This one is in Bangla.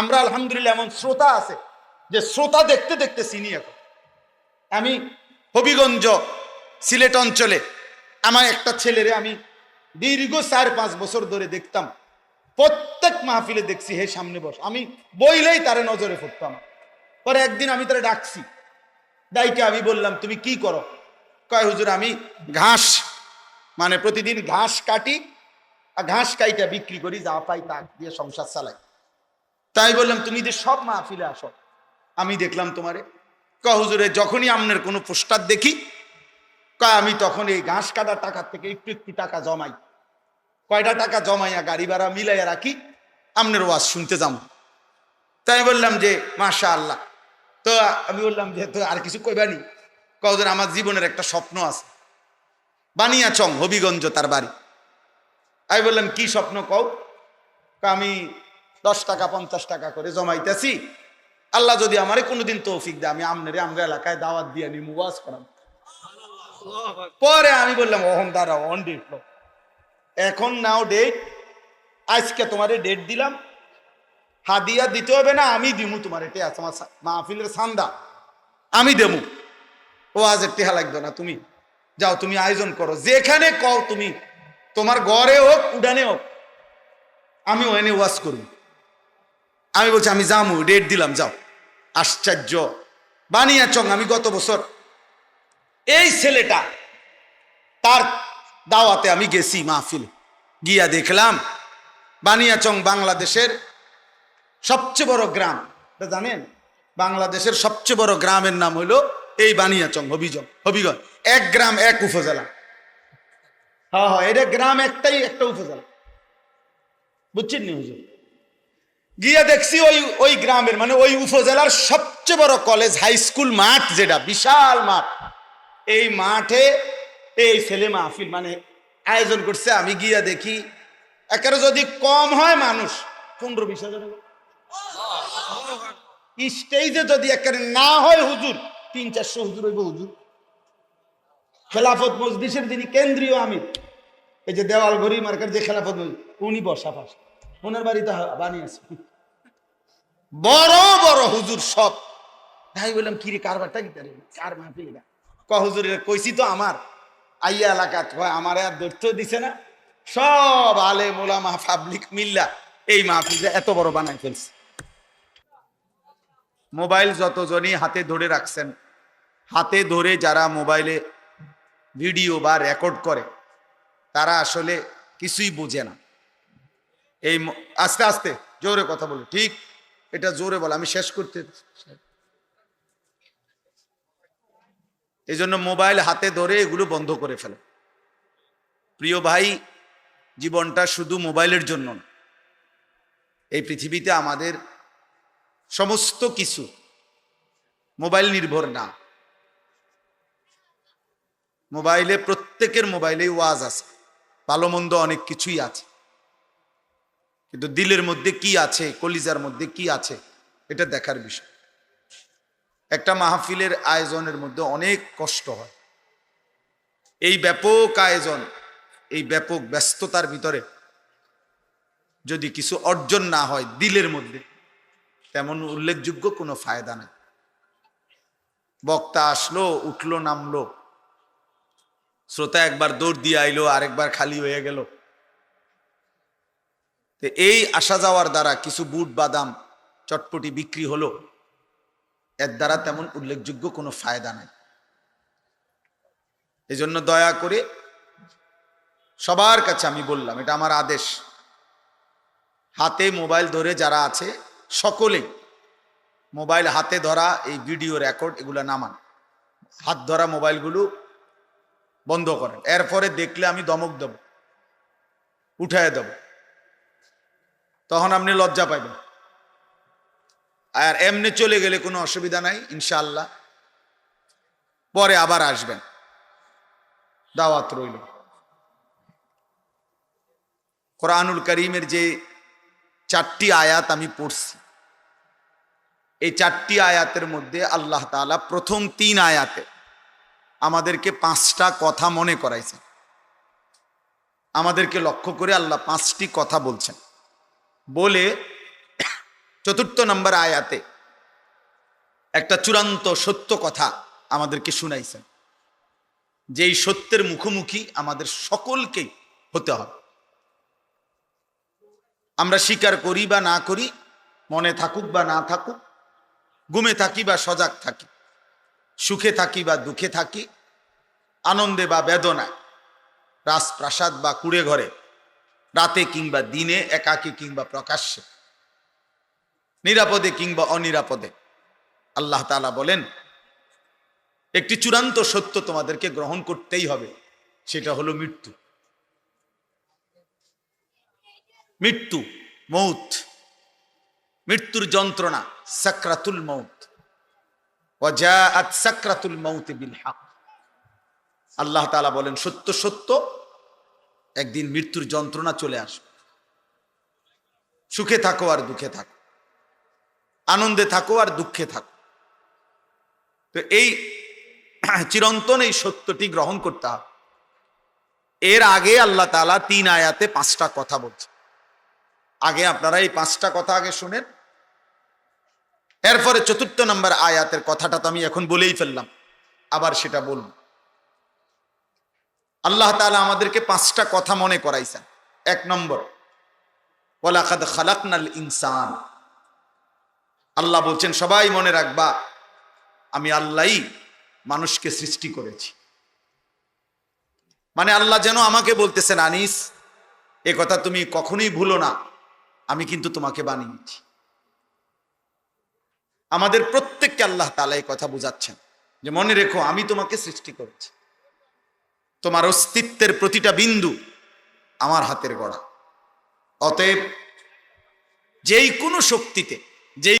আমরা আলহামদুলিল্লাহ এমন শ্রোতা আছে যে শ্রোতা দেখতে দেখতে চিনি এখন। আমি হবিগঞ্জ, সিলেট অঞ্চলে আমার একটা ছেলেরে আমি দীর্ঘ চার পাঁচ বছর ধরে দেখতাম। প্রত্যেক মাহফিলে দেখছি, হে সামনে বস। আমি বইলেই তারে নজরে পড়তাম। পরে একদিন আমি তারা ডাকছি। ডাইকে আমি বললাম, তুমি কি করো? কয়, হুজুর, আমি ঘাস মানে প্রতিদিন ঘাস কাটি আর ঘাস কাইটা বিক্রি করি, যা পাই তা দিয়ে সংসার চালাই। তাই বললাম, তুমি যে সব মাহফিলে আসো। আমি দেখলাম তোমারে। ক হুজুরে, যখনই আপনার কোনো পোস্টার দেখি, কয়, আমি তখন এই ঘাস কাটার টাকার থেকে একটু একটু টাকা জমাই। কয়টা টাকা জমাইয়া গাড়ি ভাড়া মিলাইয়া রাখি আপনার ওয়াজ শুনতে যাব তাই বললাম যে মাশা আল্লাহ তো আমি বললাম যে, তো আর কিছু কইবানি কজন আমার জীবনের একটা স্বপ্ন আছে। বানিয়া চং হবিগঞ্জ তার বাড়ি। আমি বললাম, কি স্বপ্ন কও? আমি দশ টাকা, পঞ্চাশ টাকা করে জমাইতেছি। আল্লাহ যদি আমারে কোনোদিন তৌফিক দেয়, আমি আমনেরে আমরা এলাকায় দাওয়াত দিয়ে নিমু, ওয়াজ করাম। পরে আমি বললাম অহন দাঁড়াও অন ডেট এখন নাও ডেট আজকে তোমারে ডেট দিলাম। হাদিয়া দিতে হবে না, আমি দিমু তোমার এটা আছে আমার মাহফিলের সান্দা। আমি দেমু। ও আজ টেহা লাগবে না, তুমি যাও, তুমি আয়োজন করো। যেখানে কও তুমি, তোমার ঘরে হোক, উডানে হোক, আমি ওখানে ওয়াজ করব। আমি বলছি, আমি যামু ডেট দিলাম, যাও। আশ্চর্য। বানিয়া চং আমি গত বছর এই ছেলেটা, তার দাওয়াতে আমি গেছি মাহফিল। গিয়া দেখলাম, বানিয়াচং বাংলাদেশের সবচেয়ে বড় গ্রাম। এটা জানেন? বাংলাদেশের সবচেয়ে বড় গ্রামের নাম হলো এই বানিয়াচং হবিজং হবিগঞ্জ। এক গ্রাম, এক উপজেলা। হ্যাঁ হ্যাঁ এটা গ্রাম একটাই, একটা উপজেলা। বুঝছেন নি হুজুর? গিয়ে দেখছি ওই ওই গ্রামের মানে ওই উপজেলার সবচেয়ে বড় কলেজ হাই স্কুল মাঠ যেটা, বিশাল মাঠ। এই মাঠে এই ছেলে মাহফিল মানে আয়োজন করছে, আমি গিয়া দেখি, একেবারে যদি কম হয় মানুষ, পনেরো বিশ হাজার স্টেজে যদি একেবারে না হয় হুজুর, তিন চারশো হুজুর হইব হুজুর। খেলাফত মজলিসের যিনি কেন্দ্রীয় আমির, এই যে দেওয়াল ঘড়ি মার্কার যে খেলাফত উনি বসা পাশ ওনার বাড়িতে বানিয়েছে বড় বড় হুজুর সব। তাই বললাম কিরে কারবারটা কি তারে? কার মাহফিল ক হুজুর কইছি তো আমার। আইয়া এলাকা কয় আমার আর দৈর্ঘ্য দিছে না। সব আলে মোলামা পাবলিক মিল্লা এই মাহফিলটা এত বড় বানাই ফেলছে। মোবাইল যতজনই হাতে ধরে রাখছেন হাতে ধরে যারা মোবাইলে ভিডিও বা রেকর্ড করে তারা আসলে কিছুই বোঝে না। এই আস্তে আস্তে, জোরে কথা বলো। ঠিক, এটা জোরে বলো, আমি শেষ করতে এই জন্য মোবাইল হাতে ধরে এগুলো বন্ধ করে ফেলে। প্রিয় ভাই, জীবনটা শুধু মোবাইলের জন্য না। এই পৃথিবীতে আমাদের সমস্ত কিছু মোবাইল নির্ভর না। মোবাইলে প্রত্যেকের মোবাইলে ওয়াজ আছে, ভালো মন্দ অনেক কিছুই আছে। কিন্তু দিলের মধ্যে কি আছে, কলিজার মধ্যে কি আছে, এটা দেখার বিষয়। একটা মাহফিলের আয়োজনের মধ্যে অনেক কষ্ট হয়। এই ব্যাপক আয়োজন, এই ব্যাপক ব্যস্ততার ভিতরে যদি কিছু অর্জন না হয় দিলের মধ্যে, তেমন উল্লেখযোগ্য কোনো ফায়দা নাই। বক্তা আসলো, উঠল, নামলো। শ্রোতা একবার দৌড় দিয়ে আইলো, আরেকবার খালি হয়ে গেল। তো এই আসা যাওয়ার দ্বারা কিছু বুট বাদাম চটপটি বিক্রি হলো, এর দ্বারা তেমন উল্লেখযোগ্য কোনো ফায়দা নাই। এই জন্য দয়া করে সবার কাছে আমি বললাম, এটা আমার আদেশ। হাতে মোবাইল ধরে যারা আছে সকলেই মোবাইল হাতে ধরা, এই ভিডিও রেকর্ড এগুলো নামান। হাত ধরা মোবাইলগুলো বন্ধ করেন। এরপরে দেখলে আমি দমক দেব, উঠায় দেব। তখন আপনি লজ্জা পাইবেন। আর এমনি চলে গেলে কোনো অসুবিধা নাই, ইনশাআল্লাহ। পরে আবার আসবেন। দাওয়াত রইল। কোরআনুল করিমের যে চারটি আয়াত আমি পড়ছি, এই চারটি আয়াতের মধ্যে আল্লাহ তাআলা প্রথম তিন আয়াতে আমাদেরকে পাঁচটা কথা মনে করাইছেন। আমাদেরকে লক্ষ্য করে আল্লাহ পাঁচটি কথা বলছেন। বলে চতুর্থ নম্বর আয়াতে একটা চূড়ান্ত সত্য কথা আমাদেরকে শুনাইছেন। যে এই সত্যের মুখোমুখি আমাদের সকলকেই হতে হবে। আমরা স্বীকার করি বা না করি, মনে থাকুক বা না থাকুক ঘুমে থাকি বা সজাগ থাকি, সুখে থাকি বা দুঃখে থাকি, আনন্দে বা বেদনায়, রাজপ্রাসাদ বা কুড়ে ঘরে রাতে কিংবা দিনে, একাকী কিংবা প্রকাশ্যে। নিরাপদে কিংবা অনিরাপদে। আল্লাহ তাআলা বলেন, একটি চূড়ান্ত সত্য তোমাদেরকে গ্রহণ করতেই হবে, সেটা হলো মৃত্যু। মৃত্যু, মৌত। মৃত্যুর যন্ত্রণা, সাকরাতুল মৌত। সাকরাতুল মৌত বিল আল্লাহ তাআলা বলেন, সত্য সত্য একদিন মৃত্যুর যন্ত্রণা চলে আসবে। সুখে থাকো আর দুঃখে থাকো। আনন্দে থাকো আর দুঃখে থাকো। তো এই চিরন্তন এই সত্যটি গ্রহণ করতে হবে। এর আগে আল্লাহ তাআলা তিন আয়াতে পাঁচটা কথা বলছে আগে আপনারা এই পাঁচটা কথা আগে শুনেন। এরপরে চতুর্থ নম্বর আয়াতের কথাটা তো আমি এখন বলেই ফেললাম। আবার সেটা বলব। আল্লাহ তাআলা আমাদেরকে পাঁচটা কথা মনে করাইছেন। এক নম্বর, ওয়ালাকাদ খালাকনাল ইনসান। আল্লাহ বলছেন, সবাই মনে রাখবা, আমি আল্লাহই মানুষকে সৃষ্টি করেছি। মানে আল্লাহ যেন আমাকে বলতেছেন, আনিস, এ কথা তুমি কখনোই ভুলো না, আমি কিন্তু তোমাকে বানিয়েছি। আমাদের প্রত্যেককে আল্লাহ তালা এই কথা বুঝাচ্ছেন যে, মনে রেখো, আমি তোমাকে সৃষ্টি করেছি। তোমার অস্তিত্বের প্রতিটা বিন্দু আমার হাতের গড়া। অতএব যেই কোনো শক্তিতে